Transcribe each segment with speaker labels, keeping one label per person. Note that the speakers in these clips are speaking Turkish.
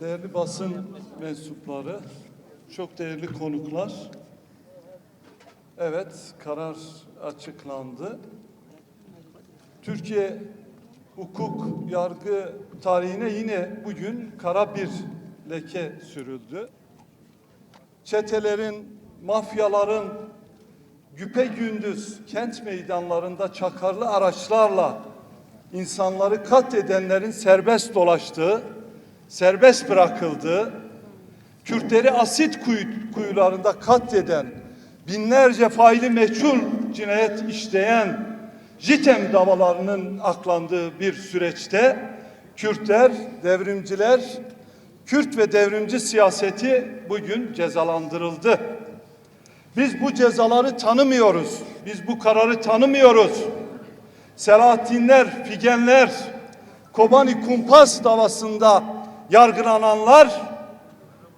Speaker 1: Değerli basın mensupları, çok değerli konuklar. Evet, karar açıklandı. Türkiye hukuk yargı tarihine yine bugün kara bir leke sürüldü. Çetelerin, mafyaların güpe gündüz kent meydanlarında çakarlı araçlarla insanları katledenlerin serbest dolaştığı, serbest bırakıldığı, Kürtleri asit kuyu- kuyularında katleden, binlerce faili meçhul cinayet işleyen JITEM davalarının aklandığı bir süreçte Kürtler, devrimciler, Kürt ve devrimci siyaseti bugün cezalandırıldı. Biz bu cezaları tanımıyoruz. Biz bu kararı tanımıyoruz. Selahattinler, Figenler, Kobani Kumpas davasında yargılananlar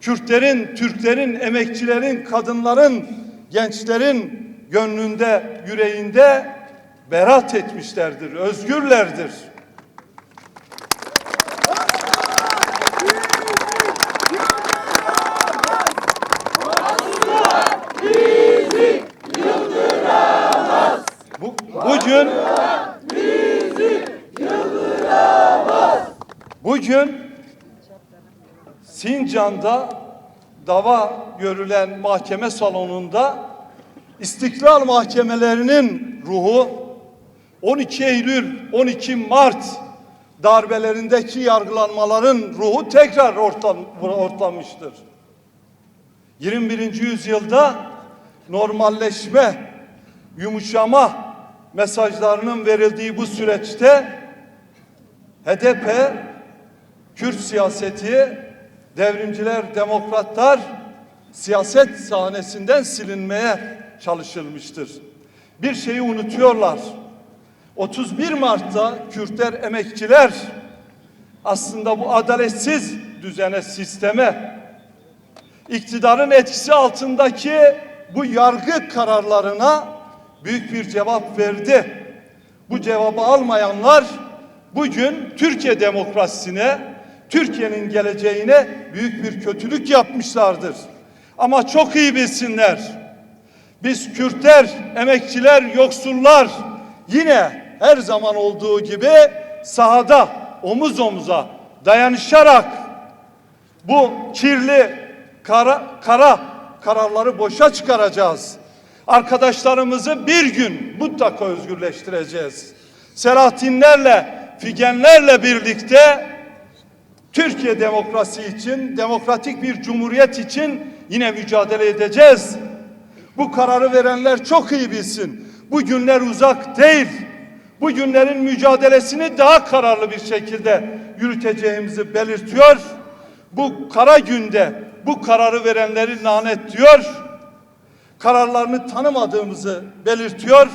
Speaker 1: Kürtlerin, Türklerin, emekçilerin, kadınların, gençlerin gönlünde, yüreğinde berat etmişlerdir, özgürlerdir. Bu, bugün bugün Sincan'da dava görülen mahkeme salonunda İstiklal mahkemelerinin ruhu 12 Eylül, 12 Mart darbelerindeki yargılanmaların ruhu tekrar ortam, ortlamıştır. 21. yüzyılda normalleşme, yumuşama mesajlarının verildiği bu süreçte HDP, Kürt siyaseti, devrimciler, demokratlar siyaset sahnesinden silinmeye çalışılmıştır. Bir şeyi unutuyorlar. 31 Mart'ta Kürtler, emekçiler aslında bu adaletsiz düzene, sisteme, iktidarın etkisi altındaki bu yargı kararlarına büyük bir cevap verdi. Bu cevabı almayanlar bugün Türkiye demokrasisine, Türkiye'nin geleceğine büyük bir kötülük yapmışlardır. Ama çok iyi bilsinler. Biz Kürtler, emekçiler, yoksullar yine her zaman olduğu gibi sahada omuz omuza dayanışarak bu kirli kara, kara kararları boşa çıkaracağız. Arkadaşlarımızı bir gün mutlaka özgürleştireceğiz. Selahattinlerle, Figenlerle birlikte Türkiye demokrasi için, demokratik bir cumhuriyet için yine mücadele edeceğiz. Bu kararı verenler çok iyi bilsin. Bu günler uzak değil. Bu günlerin mücadelesini daha kararlı bir şekilde yürüteceğimizi belirtiyor. Bu kara günde bu kararı verenleri lanetliyor. Kararlarını tanımadığımızı belirtiyor.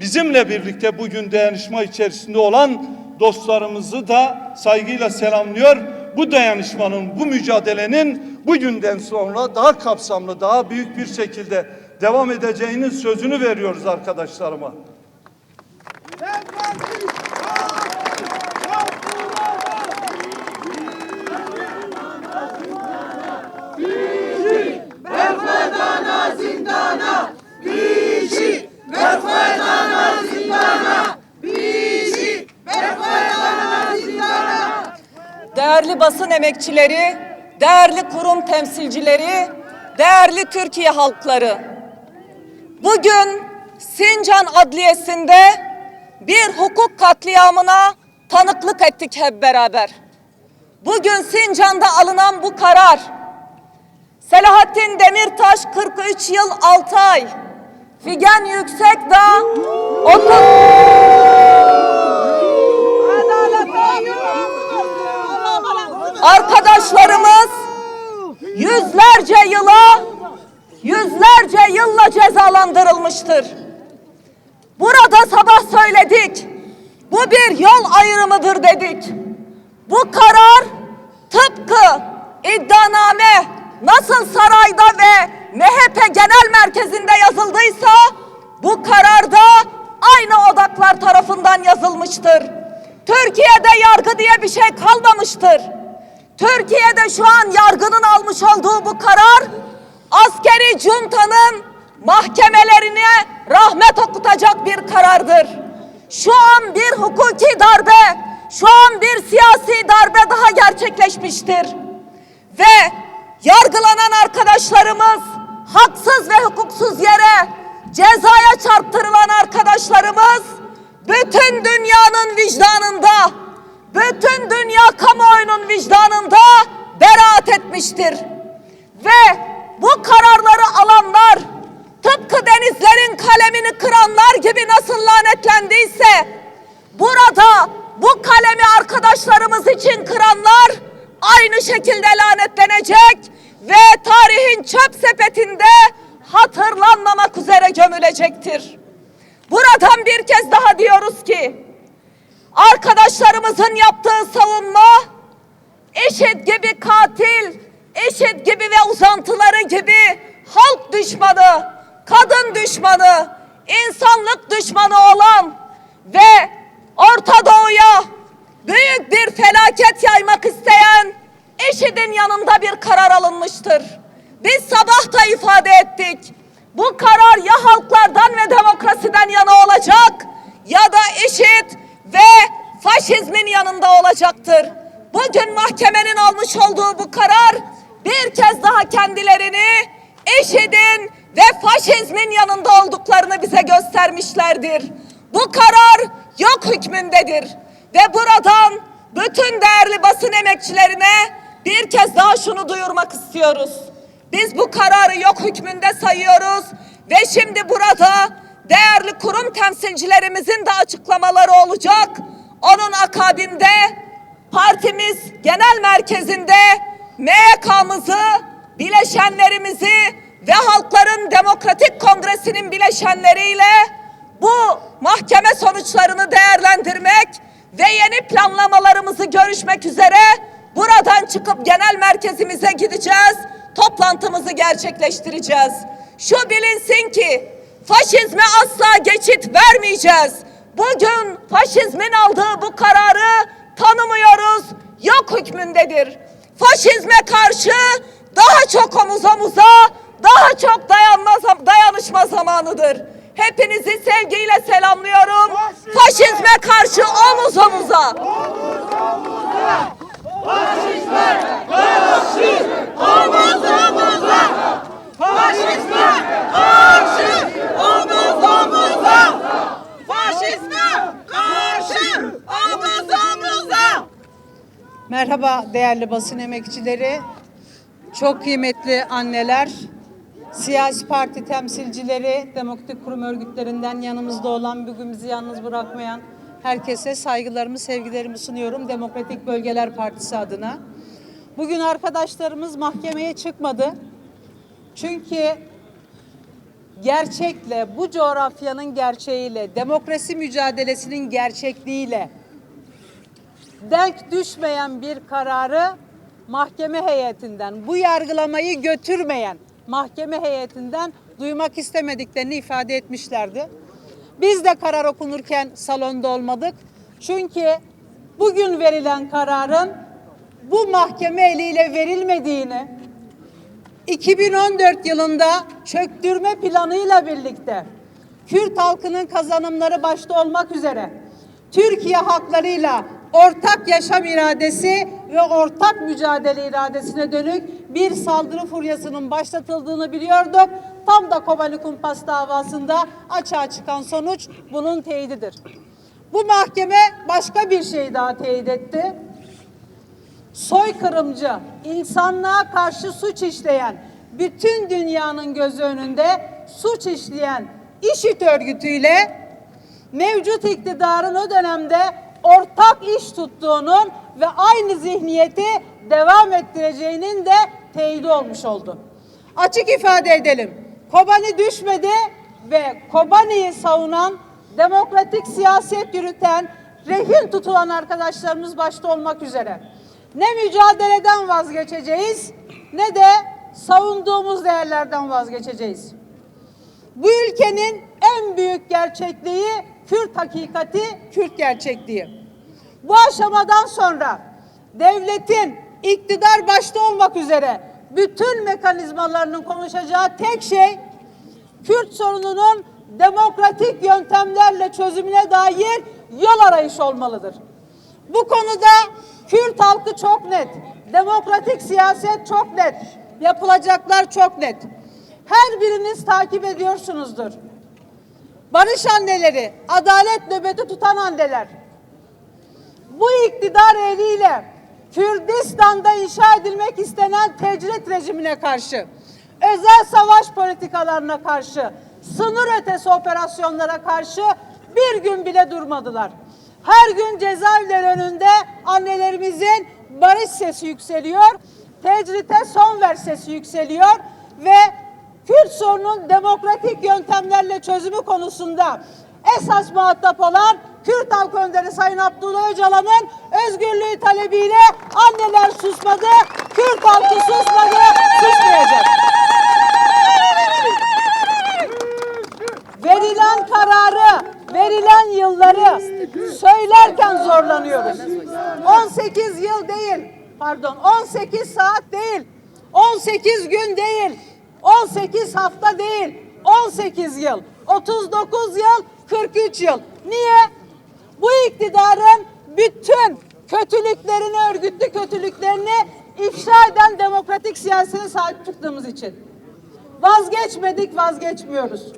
Speaker 1: Bizimle birlikte bugün dayanışma içerisinde olan dostlarımızı da saygıyla selamlıyor. Bu dayanışmanın, bu mücadelenin bugünden sonra daha kapsamlı, daha büyük bir şekilde devam edeceğinin sözünü veriyoruz arkadaşlarıma.
Speaker 2: Değerli basın emekçileri, değerli kurum temsilcileri, değerli Türkiye halkları. Bugün Sincan Adliyesi'nde bir hukuk katliamına tanıklık ettik hep beraber. Bugün Sincan'da alınan bu karar, Selahattin Demirtaş 43 yıl 6 ay, Figen Yüksekdağ 30 Arkadaşlarımız yüzlerce yıla, yüzlerce yılla cezalandırılmıştır. Burada sabah söyledik. Bu bir yol ayrımıdır dedik. Bu karar tıpkı iddianame nasıl sarayda ve MHP genel merkezinde yazıldıysa bu kararda aynı odaklar tarafından yazılmıştır. Türkiye'de yargı diye bir şey kalmamıştır. Türkiye'de şu an yargının almış olduğu bu karar askeri juntanın mahkemelerine rahmet okutacak bir karardır. Şu an bir hukuki darbe, şu an bir siyasi darbe daha gerçekleşmiştir. Ve yargılanan arkadaşlarımız haksız ve hukuksuz yere cezaya çarptırılan arkadaşlarımız bütün dünyanın vicdanında, bütün dünya kamuoyunun vicdanında beraat etmiştir. Ve bu kararları alanlar tıpkı denizlerin kalemini kıranlar gibi nasıl lanetlendiyse burada bu kalemi arkadaşlarımız için kıranlar aynı şekilde lanetlenecek ve tarihin çöp sepetinde hatırlanmamak üzere gömülecektir. Buradan bir kez daha diyoruz ki arkadaşlarımızın yaptığı savunma eşit gibi katil, eşit gibi ve uzantıları gibi halk düşmanı, kadın düşmanı, insanlık düşmanı olan ve Orta Doğu'ya büyük bir felaket yaymak isteyen eşidin yanında bir karar alınmıştır. Biz sabah da ifade ettik. Bu karar ya halklardan ve demokrasiden yana olacak ya da eşit ve faşizmin yanında olacaktır. Bugün mahkemenin almış olduğu bu karar bir kez daha kendilerini eşidin ve faşizmin yanında olduklarını bize göstermişlerdir. Bu karar yok hükmündedir. Ve buradan bütün değerli basın emekçilerine bir kez daha şunu duyurmak istiyoruz. Biz bu kararı yok hükmünde sayıyoruz ve şimdi burada değerli kurum temsilcilerimizin de açıklamaları olacak. Onun akabinde partimiz genel merkezinde MYK'mızı, bileşenlerimizi ve Halkların Demokratik Kongresi'nin bileşenleriyle bu mahkeme sonuçlarını değerlendirmek ve yeni planlamalarımızı görüşmek üzere buradan çıkıp genel merkezimize gideceğiz. Toplantımızı gerçekleştireceğiz. Şu bilinsin ki faşizme asla geçit vermeyeceğiz. Bugün faşizmin aldığı bu kararı tanımıyoruz, yok hükmündedir. Faşizme karşı daha çok omuz omuza, daha çok dayanma, dayanışma zamanıdır. Hepinizi sevgiyle selamlıyorum. Faşizme karşı omuz omuza.
Speaker 3: Faşizme karşı omuz omuza! Faşizme karşı omuz omuza!
Speaker 4: Merhaba değerli basın emekçileri, çok kıymetli anneler, siyasi parti temsilcileri, demokratik kurum örgütlerinden yanımızda olan, bugün bizi yalnız bırakmayan herkese saygılarımı, sevgilerimi sunuyorum Demokratik Bölgeler Partisi adına. Bugün arkadaşlarımız mahkemeye çıkmadı. Çünkü gerçekle, bu coğrafyanın gerçeğiyle, demokrasi mücadelesinin gerçekliğiyle denk düşmeyen bir kararı mahkeme heyetinden, bu yargılamayı götürmeyen mahkeme heyetinden duymak istemediklerini ifade etmişlerdi. Biz de karar okunurken salonda olmadık. Çünkü bugün verilen kararın bu mahkeme eliyle verilmediğini, 2014 yılında çöktürme planıyla birlikte Kürt halkının kazanımları başta olmak üzere Türkiye haklarıyla ortak yaşam iradesi ve ortak mücadele iradesine dönük bir saldırı furyasının başlatıldığını biliyorduk. Tam da Kobani Kumpas davasında açığa çıkan sonuç bunun teyididir. Bu mahkeme başka bir şey daha teyit etti soykırımcı, insanlığa karşı suç işleyen, bütün dünyanın gözü önünde suç işleyen IŞİD örgütüyle mevcut iktidarın o dönemde ortak iş tuttuğunun ve aynı zihniyeti devam ettireceğinin de teyidi olmuş oldu. Açık ifade edelim. Kobani düşmedi ve Kobani'yi savunan, demokratik siyaset yürüten, rehin tutulan arkadaşlarımız başta olmak üzere ne mücadeleden vazgeçeceğiz ne de savunduğumuz değerlerden vazgeçeceğiz. Bu ülkenin en büyük gerçekliği Kürt hakikati, Kürt gerçekliği. Bu aşamadan sonra devletin iktidar başta olmak üzere bütün mekanizmalarının konuşacağı tek şey Kürt sorununun demokratik yöntemlerle çözümüne dair yol arayışı olmalıdır. Bu konuda Kürt halkı çok net, demokratik siyaset çok net, yapılacaklar çok net. Her biriniz takip ediyorsunuzdur. Barış anneleri, adalet nöbeti tutan anneler, bu iktidar eliyle Kürdistan'da inşa edilmek istenen tecrit rejimine karşı, özel savaş politikalarına karşı, sınır ötesi operasyonlara karşı bir gün bile durmadılar. Her gün cezaevleri önünde annelerimizin barış sesi yükseliyor, tecrite son ver sesi yükseliyor ve Kürt sorunun demokratik yöntemlerle çözümü konusunda esas muhatap olan Kürt halk önderi Sayın Abdullah Öcalan'ın özgürlüğü talebiyle anneler susmadı, Kürt halkı susmadı, susmayacak. Verilen kararı, verilen yılları söylerken zorlanıyoruz. 18 yıl değil, pardon 18 saat değil, 18 gün değil, 18 hafta değil, 18 yıl, 39 yıl, 43 yıl. Niye? Bu iktidarın bütün kötülüklerini, örgütlü kötülüklerini ifşa eden demokratik siyasete sahip çıktığımız için. Vazgeçmedik, vazgeçmiyoruz.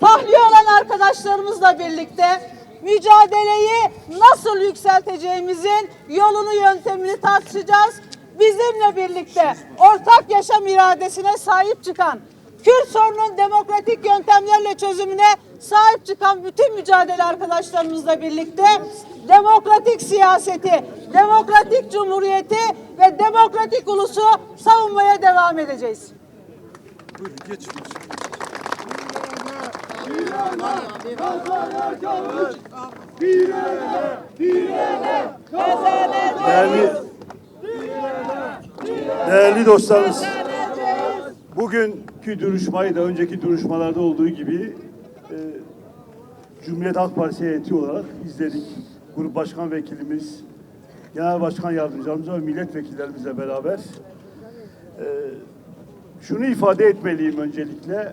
Speaker 4: Tahliye olan arkadaşlarımızla birlikte mücadeleyi nasıl yükselteceğimizin yolunu yöntemini tartışacağız. Bizimle birlikte ortak yaşam iradesine sahip çıkan, Kürt sorunun demokratik yöntemlerle çözümüne sahip çıkan bütün mücadele arkadaşlarımızla birlikte demokratik siyaseti, demokratik cumhuriyeti ve demokratik ulusu savunmaya devam edeceğiz.
Speaker 1: Buyurun geçin.
Speaker 5: Değerli, değerli dostlarımız, bugünkü duruşmayı da önceki duruşmalarda olduğu gibi e, Cumhuriyet Halk Partisi heyeti olarak izledik. Grup Başkan Vekilimiz, Genel Başkan Yardımcılarımız ve milletvekillerimizle beraber. E, şunu ifade etmeliyim öncelikle.